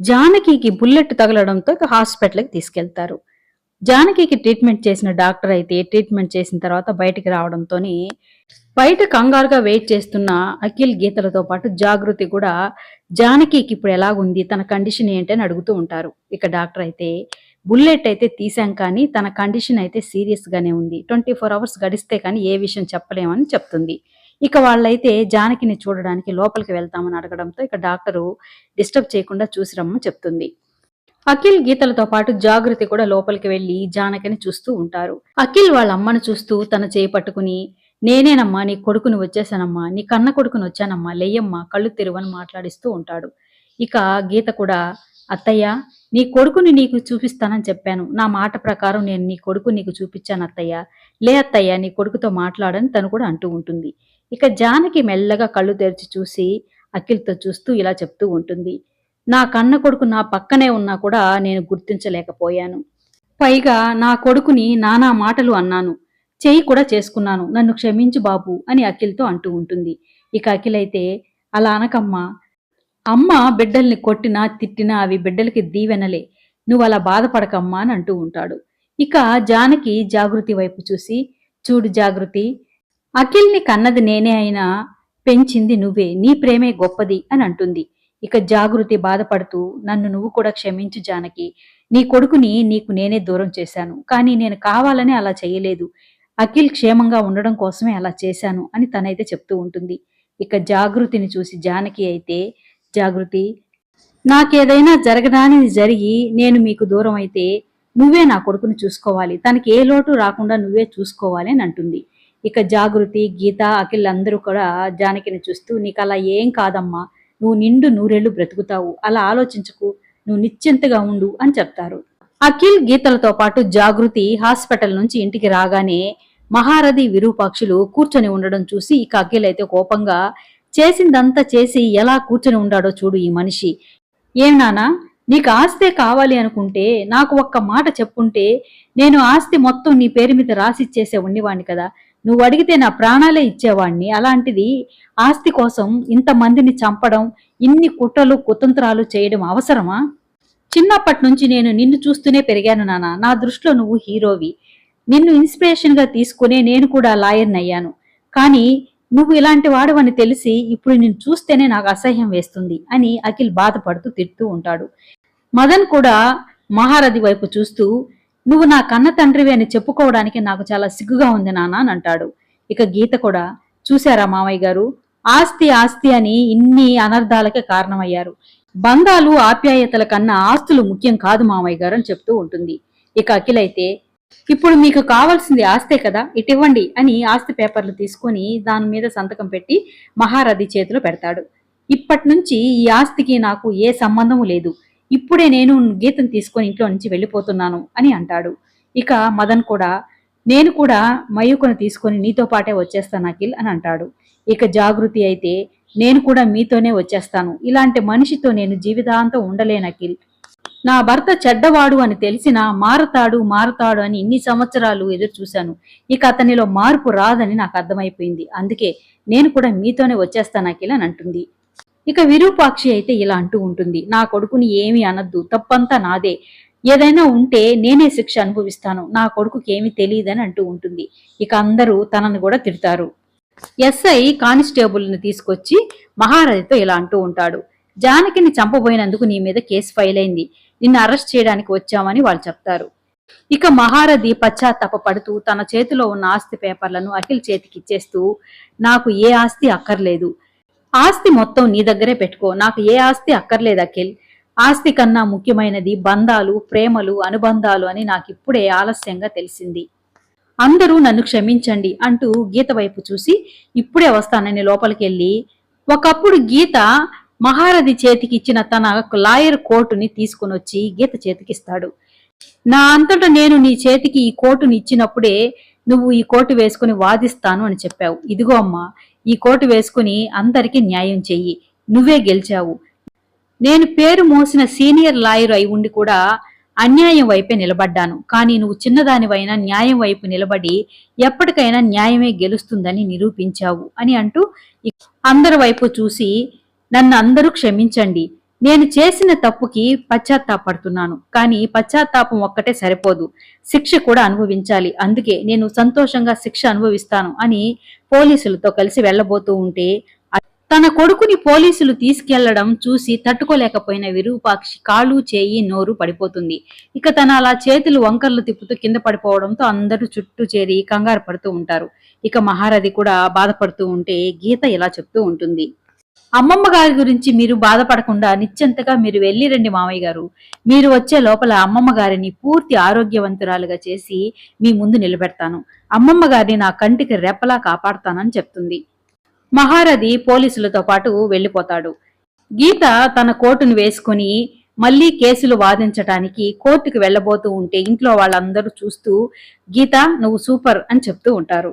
జానకికి bullet తగలడంతో హాస్పిటల్కి తీసుకెళ్తారు. జానకికి ట్రీట్మెంట్ చేసిన డాక్టర్ అయితే ట్రీట్మెంట్ చేసిన తర్వాత బయటికి రావడంతోని బయట కంగారుగా వెయిట్ చేస్తున్న అఖిల్ గీతలతో పాటు జాగృతి కూడా జానకికి ఇప్పుడు ఎలాగుంది తన కండిషన్ ఏంటి అని అడుగుతూ ఉంటారు. ఇక డాక్టర్ అయితే బుల్లెట్ అయితే తీసాం కానీ తన కండిషన్ అయితే సీరియస్గానే ఉంది. ట్వంటీ ఫోర్ అవర్స్ గడిస్తే కానీ ఏ విషయం చెప్పలేమని చెప్తుంది. ఇక వాళ్ళైతే జానకిని చూడడానికి లోపలికి వెళ్తామని అడగడంతో ఇక డాక్టరు డిస్టర్బ్ చేయకుండా చూసి రమ్మని చెప్తుంది. అఖిల్ గీతలతో పాటు జాగృతి కూడా లోపలికి వెళ్ళి జానకిని చూస్తూ ఉంటారు. అఖిల్ వాళ్ళ అమ్మను చూస్తూ తన చేయి పట్టుకుని నేనేనమ్మా నీ కొడుకుని వచ్చేసానమ్మా నీ కన్న కొడుకుని వచ్చానమ్మా లేయమ్మా కళ్ళు తెరువని మాట్లాడిస్తూ ఉంటాడు. ఇక గీత కూడా అత్తయ్య నీ కొడుకుని నీకు చూపిస్తానని చెప్పాను. నా మాట ప్రకారం నేను నీ కొడుకు నీకు చూపించాను అత్తయ్య. లే అత్తయ్య నీ కొడుకుతో మాట్లాడని తను కూడా అంటూ ఉంటుంది. ఇక జానకి మెల్లగా కళ్ళు తెరిచి చూసి అఖిల్తో చూస్తూ ఇలా చెప్తూ ఉంటుంది. నా కన్న కొడుకు నా పక్కనే ఉన్నా కూడా నేను గుర్తించలేకపోయాను. పైగా నా కొడుకుని నానా మాటలు అన్నాను. చేయి కూడా చేసుకున్నాను. నన్ను క్షమించు బాబు అని అఖిల్తో అంటూ ఉంటుంది. ఇక అఖిల్ అయితే అలా అనకమ్మా. అమ్మ బిడ్డల్ని కొట్టినా తిట్టినా అవి బిడ్డలకి దీవెనలే. నువ్వు అలా బాధపడకమ్మా అని అంటూ ఉంటాడు. ఇక జానకి జాగృతి వైపు చూసి చూడు జాగృతి అఖిల్ని కన్నది నేనే అయినా పెంచింది నువ్వే నీ ప్రేమే గొప్పది అని అంటుంది. ఇక జాగృతి బాధపడుతూ నన్ను నువ్వు కూడా క్షమించు జానకి. నీ కొడుకుని నీకు నేనే దూరం చేశాను కానీ నేను కావాలని అలా చేయలేదు. అఖిల్ క్షేమంగా ఉండడం కోసమే అలా చేశాను అని తనైతే చెప్తూ ఉంటుంది. ఇక జాగృతిని చూసి జానకి అయితే జాగృతి నాకేదైనా జరగడానిది జరిగి నేను మీకు దూరం అయితే నువ్వే నా కొడుకుని చూసుకోవాలి. తనకి ఏ లోటు రాకుండా నువ్వే చూసుకోవాలి అని అంటుంది. ఇక జాగృతి గీత అఖిల్ అందరూ కూడా జానకిని చూస్తూ నీకు అలా ఏం కాదమ్మా నువ్వు నిండు నూరేళ్ళు బ్రతుకుతావు అలా ఆలోచించకు నువ్వు నిశ్చింతగా ఉండు అని చెప్తారు. అఖిల్ గీతలతో పాటు జాగృతి హాస్పిటల్ నుంచి ఇంటికి రాగానే మహారథి విరూపాక్షులు కూర్చొని ఉండడం చూసి ఇక అఖిల్ అయితే కోపంగా చేసిందంతా చేసి ఎలా కూర్చొని ఉండాడో చూడు ఈ మనిషి. ఏం నానా నీకు ఆస్తే కావాలి అనుకుంటే నాకు ఒక్క మాట చెప్పుంటే నేను ఆస్తి మొత్తం నీ పేరు మీద రాసిచ్చేసే ఉండేవాణ్ణి కదా. నువ్వు అడిగితే నా ప్రాణాలే ఇచ్చేవాణ్ణి. అలాంటిది ఆస్తి కోసం ఇంతమందిని చంపడం ఇన్ని కుట్రలు కుతంత్రాలు చేయడం అవసరమా? చిన్నప్పటి నుంచి నేను నిన్ను చూస్తూనే పెరిగాను నాన్న నా దృష్టిలో నువ్వు హీరోవి. నిన్ను ఇన్స్పిరేషన్గా తీసుకునే నేను కూడా లాయర్ని అయ్యాను. కానీ నువ్వు ఇలాంటి వాడవని తెలిసి ఇప్పుడు నిన్ను చూస్తేనే నాకు అసహ్యం వేస్తుంది అని అఖిల్ బాధపడుతూ తిడుతూ ఉంటాడు. మదన్ కూడా మహారథి వైపు చూస్తూ నువ్వు నా కన్న తండ్రివి అని చెప్పుకోవడానికి నాకు చాలా సిగ్గుగా ఉంది నాన్న అని అంటాడు. ఇక గీత కూడా చూశారా మామయ్య గారు? ఆస్తి ఆస్తి అని ఇన్ని అనర్థాలకే కారణమయ్యారు. బంధాలు ఆప్యాయతల కన్నా ఆస్తులు ముఖ్యం కాదు మామయ్య గారు అని చెప్తూ ఉంటుంది. ఇక అఖిలైతే ఇప్పుడు మీకు కావాల్సింది ఆస్తే కదా ఇటివ్వండి అని ఆస్తి పేపర్లు తీసుకొని దాని మీద సంతకం పెట్టి మహారథి చేతిలో పెడతాడు. ఇప్పటి నుంచి ఈ ఆస్తికి నాకు ఏ సంబంధము లేదు. ఇప్పుడే నేను గీతను తీసుకొని ఇంట్లో నుంచి వెళ్ళిపోతున్నాను అని అంటాడు. ఇక మదన్ కూడా నేను కూడా మయూకను తీసుకొని నీతో పాటే వచ్చేస్తాను అఖిల్ అని అంటాడు. ఇక జాగృతి అయితే నేను కూడా మీతోనే వచ్చేస్తాను. ఇలాంటి మనిషితో నేను జీవితాంతం ఉండలేను అఖిల్. నా భర్త చెడ్డవాడు అని తెలిసినా మారతాడు మారతాడు అని ఇన్ని సంవత్సరాలు ఎదురు చూశాను. ఇక అతనిలో మార్పు రాదని నాకు అర్థమైపోయింది. అందుకే నేను కూడా మీతోనే వచ్చేస్తాను అఖిల్ అని అంటుంది. ఇక విరూపాక్షి అయితే ఇలా అంటూ ఉంటుంది. నా కొడుకుని ఏమి అనద్దు. తప్పంతా నాదే. ఏదైనా ఉంటే నేనే శిక్ష అనుభవిస్తాను. నా కొడుకుకి ఏమీ తెలియదని అంటూ ఉంటుంది. ఇక అందరూ తనని కూడా తిడతారు. ఎస్ఐ కానిస్టేబుల్ని తీసుకొచ్చి మహారథితో ఇలా అంటూ ఉంటాడు. జానకిని చంపబోయినందుకు నీ మీద కేసు ఫైల్ అయింది నిన్ను అరెస్ట్ చేయడానికి వచ్చామని వాళ్ళు చెప్తారు. ఇక మహారథి పశ్చాత్తాప పడుతూ తన చేతిలో ఉన్న ఆస్తి పేపర్లను అఖిల్ చేతికి ఇచ్చేస్తూ నాకు ఏ ఆస్తి అక్కర్లేదు. ఆస్తి మొత్తం నీ దగ్గరే పెట్టుకో. నాకు ఏ ఆస్తి అక్కర్లేదు అఖిల్. ఆస్తి కన్నా ముఖ్యమైనది బంధాలు ప్రేమలు అనుబంధాలు అని నాకు ఇప్పుడే ఆలస్యంగా తెలిసింది. అందరూ నన్ను క్షమించండి అంటూ గీత వైపు చూసి ఇప్పుడే వస్తానని లోపలికి వెళ్ళి ఒకప్పుడు గీత మహారథి చేతికి ఇచ్చిన తన లాయర్ కోటుని తీసుకుని వచ్చి గీత చేతికిస్తాడు. నా అంతటా నేను నీ చేతికి ఈ కోటుని ఇచ్చినప్పుడే నువ్వు ఈ కోటు వేసుకుని వాదిస్తాను అని చెప్పావు. ఇదిగో అమ్మా ఈ కోటు వేసుకుని అందరికీ న్యాయం చెయ్యి. నువ్వే గెలిచావు. నేను పేరు మోసిన సీనియర్ లాయర్ అయి ఉండి కూడా అన్యాయం వైపే నిలబడ్డాను. కానీ నువ్వు చిన్నదానివైనా న్యాయం వైపు నిలబడి ఎప్పటికైనా న్యాయమే గెలుస్తుందని నిరూపించావు అని అంటూ అందరి వైపు చూసి నన్ను అందరూ క్షమించండి. నేను చేసిన తప్పుకి పశ్చాత్తాపడుతున్నాను కానీ పశ్చాత్తాపం ఒక్కటే సరిపోదు. శిక్ష కూడా అనుభవించాలి. అందుకే నేను సంతోషంగా శిక్ష అనుభవిస్తాను అని పోలీసులతో కలిసి వెళ్ళబోతూ ఉంటే తన కొడుకుని పోలీసులు తీసుకెళ్ళడం చూసి తట్టుకోలేకపోయిన విరూపాక్షి కాళ్ళు చేయి నోరు పడిపోతుంది. ఇక తన అలా చేతులు వంకర్లు తిప్పుతూ కింద పడిపోవడంతో అందరూ చుట్టూ చేరి కంగారు పడుతూ ఉంటారు. ఇక మహారథి కూడా బాధపడుతూ ఉంటే గీత ఇలా చెప్తూ ఉంటుంది. అమ్మమ్మ గారి గురించి మీరు బాధపడకుండా నిశ్చంతగా మీరు వెళ్ళి రండి మామయ్య గారు. మీరు వచ్చే లోపల అమ్మమ్మ గారిని పూర్తి ఆరోగ్యవంతురాలుగా చేసి మీ ముందు నిలబెడతాను. అమ్మమ్మ గారిని నా కంటికి రెప్పలా కాపాడుతానని చెప్తుంది. మహారథి పోలీసులతో పాటు వెళ్ళిపోతాడు గీత తన కోటును వేసుకుని మళ్ళీ కేసులు వాదించటానికి కోర్టుకు వెళ్ళబోతూ ఉంటే ఇంట్లో వాళ్ళందరూ చూస్తూ గీత నువ్వు సూపర్ అని చెప్తూ ఉంటారు.